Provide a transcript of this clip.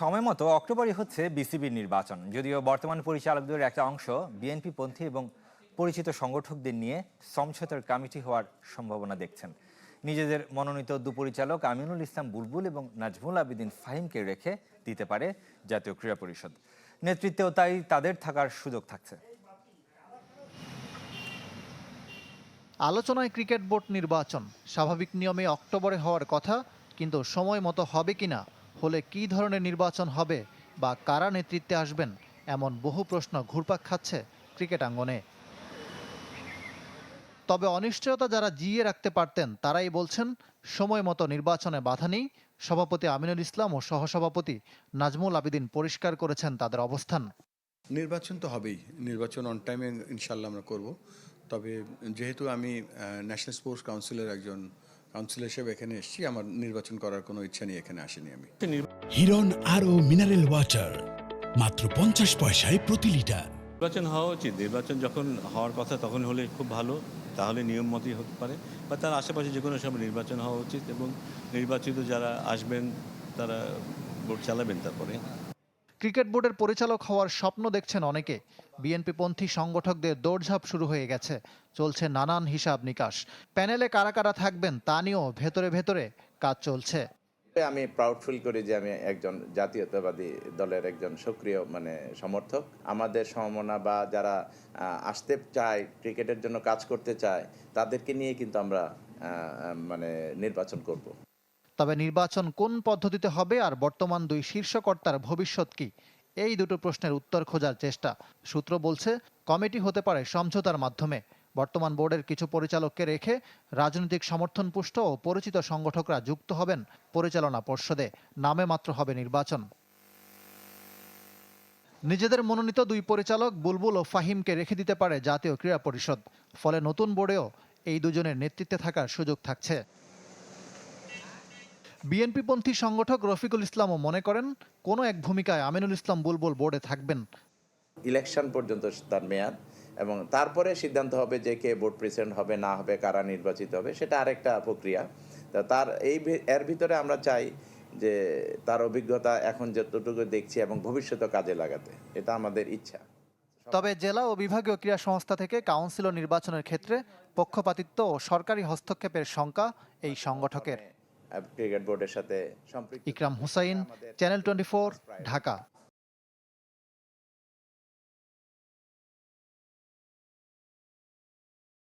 সময় মতো অক্টোবরই হচ্ছে বিসিবির নির্বাচন। যদিও বর্তমান পরিচালকদের একটা অংশ বিএনপি পন্থী এবং পরিচিত সংগঠকদের নিয়ে সমঝোতার কমিটি হওয়ার সম্ভাবনা দেখছেন। নিজেদের মনোনীত দুপরিচালক আমিনুল ইসলাম বুলবুল এবং নাজমুল আবেদিন ফাহিমকে রেখে দিতে পারে জাতীয় ক্রীড়া পরিষদ। নেতৃত্বেও তাই তাদের থাকার সুযোগ থাকছে। আলোচনায় ক্রিকেট বোর্ড নির্বাচন। স্বাভাবিক নিয়মে অক্টোবরে হওয়ার কথা, কিন্তু সময় মতো হবে কিনা হলে কী ধরনের নির্বাচন হবে বা কারা নেতৃত্বে আসবেন এমন বহু প্রশ্ন ঘুরপাক খাচ্ছে ক্রিকেট আঙ্গনে তবে অনিশ্চয়তা যারা জিয়ে রাখতে পারতেন, তারাই বলছেন, সময় মতো নির্বাচনে বাধা নেই। সভাপতি আমিনুল ইসলাম ও সহসভাপতি নাজমুল আবেদিন পরিষ্কার করেছেন তাদের অবস্থান। নির্বাচন তো হবেই। নির্বাচন অন টাইমে ইনশাল্লাহ আমরা করব। তবে যেহেতু আমি ন্যাশনাল স্পোর্টস কাউন্সিলের একজন কাউন্সিলর হিসেবে এখানে এসেছি। আমার নির্বাচন করার কোনো ইচ্ছা নেই এখানে আসিনি আমি। হিরন আরও মিনারেল ওয়াটার মাত্র পঞ্চাশ পয়সায় প্রতি লিটার। নির্বাচন হওয়া উচিত। নির্বাচন যখন হওয়ার কথা তখন হলে খুব ভালো। তাহলে নিয়ম মতই হতে পারে। বা তার আশেপাশে যে কোনো সময় নির্বাচন হওয়া উচিত এবং নির্বাচিত যারা আসবেন তারা ভোট চালাবেন তারপরে। ক্রিকেট বোর্ডের পরিচালক হওয়ার স্বপ্ন দেখছেন অনেকে। বিএনপিপন্থী সংগঠকদের দৌড়ঝাঁপ শুরু হয়ে গেছে। চলছে নানান হিসাব নিকাশ। প্যানেলে কারা কারা থাকবেন তা নিয়েও ভেতরে ভেতরে কাজ চলছে। আমি প্রাউড ফিল করি যে আমি একজন জাতীয়তাবাদী দলের একজন সক্রিয় মানে সমর্থক। আমাদের সমমনা বা যারা আসতে চায়, ক্রিকেটের জন্য কাজ করতে চায়, তাদেরকে নিয়ে কিন্তু আমরা মানে নির্বাচন করব। তবে নির্বাচন কোন পদ্ধতিতে হবে আর বর্তমান দুই শীর্ষকর্তার ভবিষ্যৎ কি? এই দুটো প্রশ্নের উত্তর খোঁজার চেষ্টা, সূত্র বলছে, কমিটি হতে পারে সমঝোতার মাধ্যমে। বর্তমান বোর্ডের কিছু পরিচালককে রেখে রাজনৈতিক সমর্থন পুষ্ট ও পরিচিত সংগঠকরা যুক্ত হবেন পরিচালনা পর্ষদে। নামে মাত্র হবে নির্বাচন। নিজেদের মনোনীত দুই পরিচালক বুলবুল ও ফাহিমকে রেখে দিতে পারে জাতীয় ক্রীড়া পরিষদ। ফলে নতুন বোর্ডেও এই দুজনের নেতৃত্বে থাকার সুযোগ থাকছে। বিএনপিপন্থী সংগঠক রফিকুল ইসলামও মনে করেন কোনো এক ভূমিকায় আমিনুল ইসলাম বুলবুল বোর্ডে থাকবেন। ইলেকশন পর্যন্ত তার মেয়াদ এবং তারপরে সিদ্ধান্ত হবে যে কে বোর্ড প্রেসিডেন্ট হবে না হবে কারা নির্বাচিত হবে সেটা আরেকটা প্রক্রিয়া। তা তার এই এর ভিতরে আমরা চাই যে তার অভিজ্ঞতা এখন যতটুকু দেখছি এবং ভবিষ্যতে কাজে লাগাতে। এটা আমাদের ইচ্ছা। তবে জেলা ও বিভাগীয় ক্রীড়া সংস্থা থেকে কাউন্সিলর নির্বাচনের ক্ষেত্রে পক্ষপাতিত্ব ও সরকারি হস্তক্ষেপের শঙ্কা এই সংগঠকের। ক্রিকেট বোর্ডের সাথে ইকরাম হুসাইন চ্যানেল টোয়েন্টি ঢাকা।